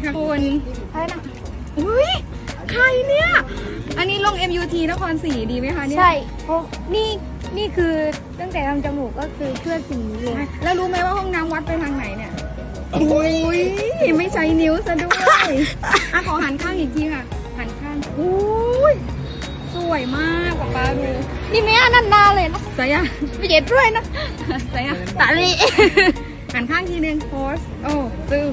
ใครนะอุ้ยใครเนี่ย อันนี้ลง MUT นครศรีดีไหมคะเนี่ยใช่เพราะนี่นี่คือตั้งแต่ทำจมูกก็คือเชื่อสิ่งนี้เลยแล้วรู้ไหมว่าห้องน้ำวัดไปทางไหนเนี่ยอุ้ยไม่ใช้นิ้วซะด้วยอะขอหันข้างอีกทีค่ะ หันข้างอุ้ยสวยมากป๊าป๊าดูนี่ไม่อันนั้นนาเลยนะสายอะไม่เจ็บด้วยนะสายอะตาลีหันข้างทีนึงโพสโอ้จึ้ง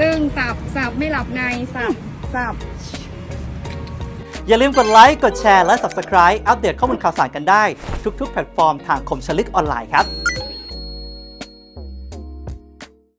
จึ้งสับสับไม่หลับในสับสับอย่าลืมกดไลค์ กดแชร์ และ Subscribe อัปเดตข้อมูลข่าวสารกันได้ ทุกๆ แพลตฟอร์มทางคมชลึกออนไลน์ครับ